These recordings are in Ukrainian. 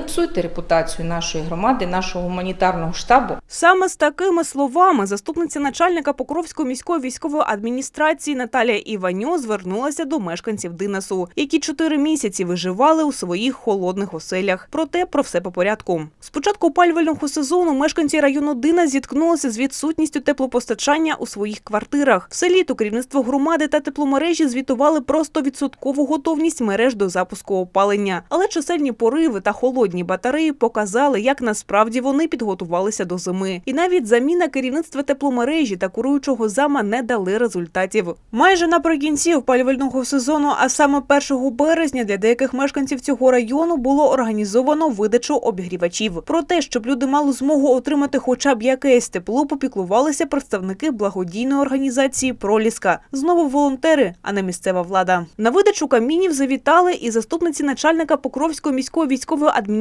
не псуйте репутацію нашої громади, нашого гуманітарного штабу. Саме з такими словами заступниця начальника Покровської міської військової адміністрації Наталія Іваньо звернулася до мешканців Динасу, які чотири місяці виживали у своїх холодних оселях. Проте про все по порядку. З початку опалювального сезону мешканці району Дина зіткнулися з відсутністю теплопостачання у своїх квартирах. Все літо керівництво громади та тепломережі звітували про 100% готовність мереж до запуску опалення. Але чисельні пориви та холодні батареї показали, як насправді вони підготувалися до зими. І навіть заміна керівництва тепломережі та куруючого зама не дали результатів. Майже наприкінці опалювального сезону, а саме 1 березня, для деяких мешканців цього району було організовано видачу обігрівачів. Про те, щоб люди мали змогу отримати хоча б якесь тепло, попіклувалися представники благодійної організації Проліска. Знову волонтери, а не місцева влада. На видачу камінів завітали і заступниці начальника Покровської міської військової адміністрації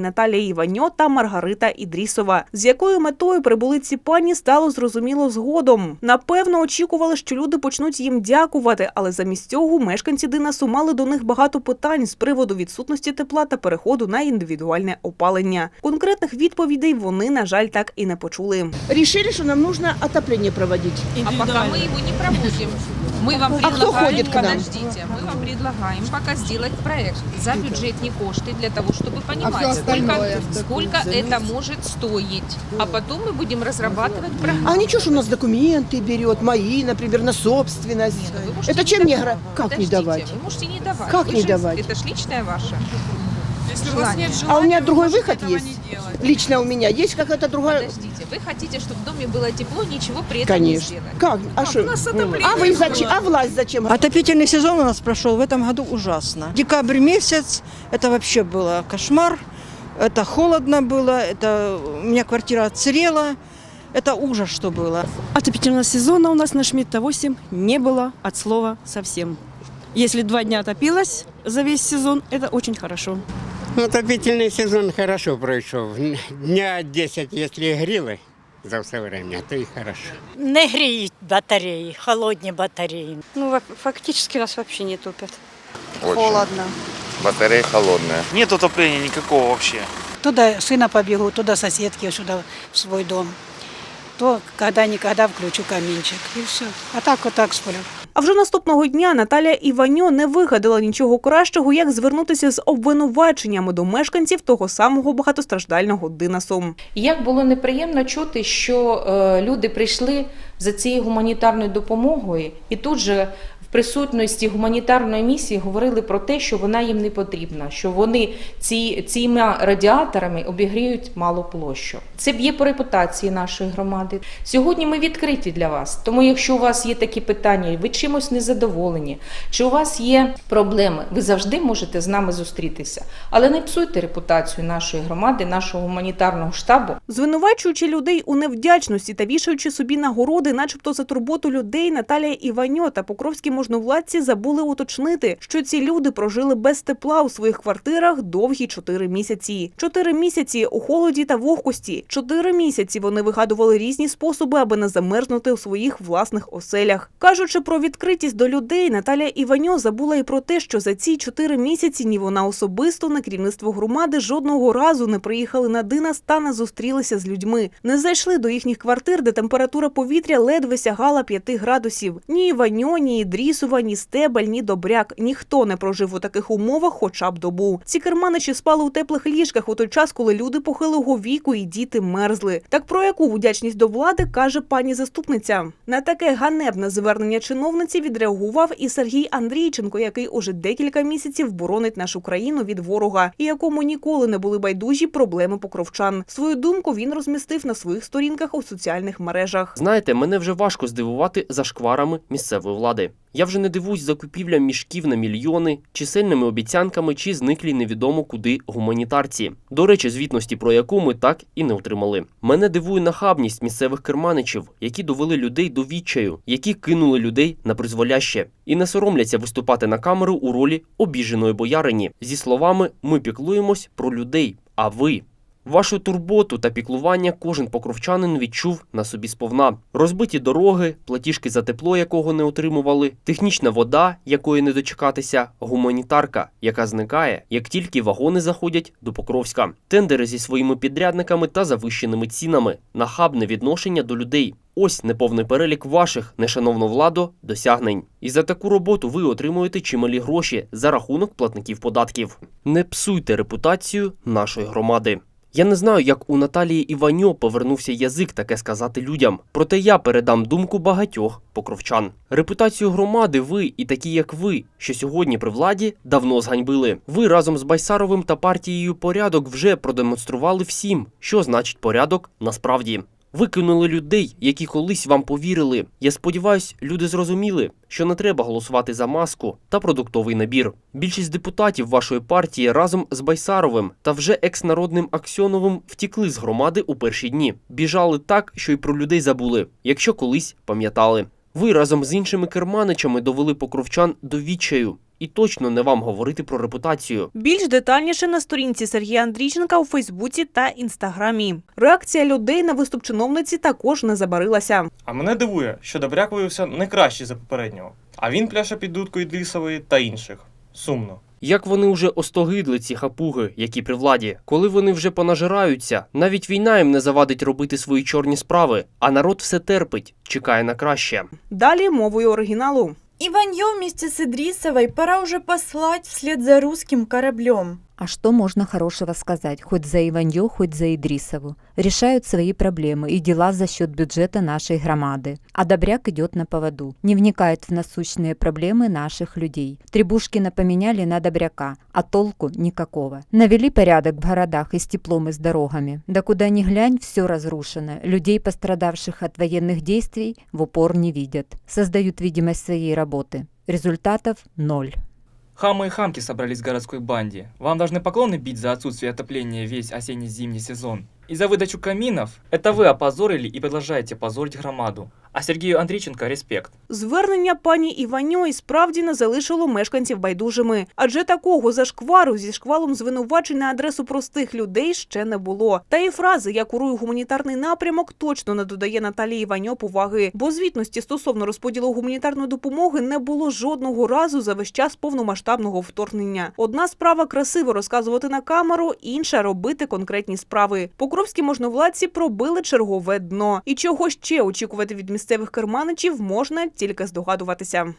Наталія Іваньо та Маргарита Ідрісова. З якою метою прибули ці пані, стало зрозуміло згодом. Напевно, очікували, що люди почнуть їм дякувати, але замість цього мешканці Динасу мали до них багато питань з приводу відсутності тепла та переходу на індивідуальне опалення. Конкретних відповідей вони, на жаль, так і не почули. решили, что нам нужно отопление проводить. А пока мы его не проводим, мы вам А кто предлагаем, ходит к нам? подождите, мы вам предлагаем пока сделать проект за бюджетные кошты для того, чтобы понимать, сколько, сколько это может стоить. А потом мы будем разрабатывать программу. А ничего, что у нас документы берет, мои, например, на собственность. Нет, ну вы можете Это чем не давать. гра... Как не Подождите, давать? Вы можете не давать. Как Вы не же- давать? Это ж личное ваше. Если у вас нет А желания, у меня другой выход есть. не. Лично у меня есть какая-то другая... Подождите, вы хотите, чтобы в доме было тепло, ничего при этом не Конечно. сделать. Как? А что? нас отопление А вы зачем? А власть зачем? Отопительный сезон у нас прошел в этом году ужасно. Декабрь месяц, это вообще было кошмар. Это холодно было, это у меня квартира отсырела. Это ужас, что было. Отопительного сезона у нас на Шмидта 8 не было от слова совсем. Если два дня топилось за весь сезон, это очень хорошо. Ну, Отопительний сезон хорошо пройшов. Дня 10, якщо гріли за все время, то і хорошо. Не гріють батареї, холодні батареї. Ну, во- фактически нас вообще не топят. Холодно. Батарея холодная. Нет отопления никакого вообще. То до сына побегу, то до соседки сюда в свой дом. То когда-никогда включу каминчик. И все. А так вот так сплю. А вже наступного дня Наталія Іваньо не вигадала нічого кращого, як звернутися з обвинуваченнями до мешканців того самого багатостраждального Динасу. Як було неприємно чути, що е, люди прийшли за цією гуманітарною допомогою, і тут же в присутності гуманітарної місії говорили про те, що вона їм не потрібна, що вони ці, цими радіаторами обігріють малу площу. Це б'є по репутації нашої громади. Сьогодні ми відкриті для вас. Тому, якщо у вас є такі питання, ви чимось незадоволені, чи у вас є проблеми, ви завжди можете з нами зустрітися. Але не псуйте репутацію нашої громади, нашого гуманітарного штабу. Звинувачуючи людей у невдячності та вішаючи собі нагороди, начебто за турботу людей, Наталія Іваньо та покровські можновладці забули уточнити, що ці люди прожили без тепла у своїх квартирах довгі чотири місяці. Чотири місяці у холоді та вогкості. Чотири місяці вони вигадували різні способи, аби не замерзнути у своїх власних оселях. Кажучи про відкритість до людей, Наталія Іваньо забула і про те, що за ці чотири місяці ні вона особисто, ні керівництво громади жодного разу не приїхали на Динас та не зустрілися з людьми. Не зайшли до їхніх квартир, де температура повітря ледве сягала 5 градусів. Ні Іваньо, ні Ідрісова, ні Стебель, ні Добряк. Ніхто не прожив у таких умовах хоча б добу. Ці керманичі спали у теплих ліжках у той час, коли люди похилого віку і діти мерзли. Так про яку вдячність до влади каже пані заступниця. На таке ганебне звернення чиновниці відреагував і Сергій Андрійченко, який уже декілька місяців боронить нашу країну від ворога, і якому ніколи не були байдужі проблеми покровчан. Свою думку він розмістив на своїх сторінках у соціальних мережах. Знаєте, мене вже важко здивувати зашкварами місцевої влади. Я вже не дивуюсь закупівлям мішків на мільйони, чисельними обіцянками чи зниклі невідомо куди гуманітарці. До речі, звітності про яку ми так і не отримали. Мене дивує нахабність місцевих керманичів, які довели людей до відчаю, які кинули людей на призволяще і не соромляться виступати на камеру у ролі обіженої боярині зі словами Ми піклуємось про людей. А ви? Вашу турботу та піклування кожен покровчанин відчув на собі сповна. Розбиті дороги, платіжки за тепло, якого не отримували, технічна вода, якої не дочекатися, гуманітарка, яка зникає, як тільки вагони заходять до Покровська, тендери зі своїми підрядниками та завищеними цінами, нахабне відношення до людей. Ось неповний перелік ваших, нешановно владо, досягнень. І за таку роботу ви отримуєте чималі гроші за рахунок платників податків. Не псуйте репутацію нашої громади. Я не знаю, як у Наталії Іваньо повернувся язик таке сказати людям. Проте я передам думку багатьох покровчан. Репутацію громади ви і такі, як ви, що сьогодні при владі давно зганьбили. Ви разом з Байсаровим та партією порядок вже продемонстрували всім, що значить порядок насправді. Викинули людей, які колись вам повірили. Я сподіваюсь, люди зрозуміли, що не треба голосувати за маску та продуктовий набір. Більшість депутатів вашої партії разом з Байсаровим та вже екс-народним Аксьоновим втікли з громади у перші дні. Біжали так, що й про людей забули, якщо колись пам'ятали. Ви разом з іншими керманичами довели покровчан до відчаю. І точно не вам говорити про репутацію. Більш детальніше на сторінці Сергія Андрійченка у Фейсбуці та Інстаграмі. Реакція людей на виступ чиновниці також не забарилася. А мене дивує, що Добряк виявився не кращий за попереднього. А він пляше під дудкою Ідрісової та інших. Сумно. Як вони вже остогидли ці хапуги, які при владі, коли вони вже понажираються, навіть війна їм не завадить робити свої чорні справи, а народ все терпить, чекає на краще. Далі мовою оригіналу. Иванье вместе с Идрисовой пора уже послать вслед за русским кораблем. А что можно хорошего сказать, хоть за Иваньё, хоть за Идрисову? Решают свои проблемы и дела за счет бюджета нашей громады. А Добряк идет на поводу, не вникает в насущные проблемы наших людей. Требушкина поменяли на Добряка, а толку никакого. Навели порядок в городах и с теплом, и с дорогами. Да куда ни глянь, все разрушено. Людей, пострадавших от военных действий, в упор не видят. Создают видимость своей работы. Результатов ноль. Хамы и хамки собрались в городской банде. Вам должны поклоны бить за отсутствие отопления весь осенне-зимний сезон. И за выдачу каминов это вы опозорили и продолжаете позорить громаду. А Сергею Андрійченко респект. Звернення пані Іваньо і справді не залишило мешканців байдужими, адже такого зашквару зі шквалом звинувачень на адресу простих людей ще не було. Та і фрази «Я курую гуманітарний напрямок» точно не додає Наталії Іваньо поваги, бо звітності стосовно розподілу гуманітарної допомоги не було жодного разу за весь час повномасштабного вторгнення. Одна справа красиво розказувати на камеру, інша робити конкретні справи. Покровські можновладці пробили чергове дно. І чого ще очікувати від місцевих керманичів можна тільки здогадуватися.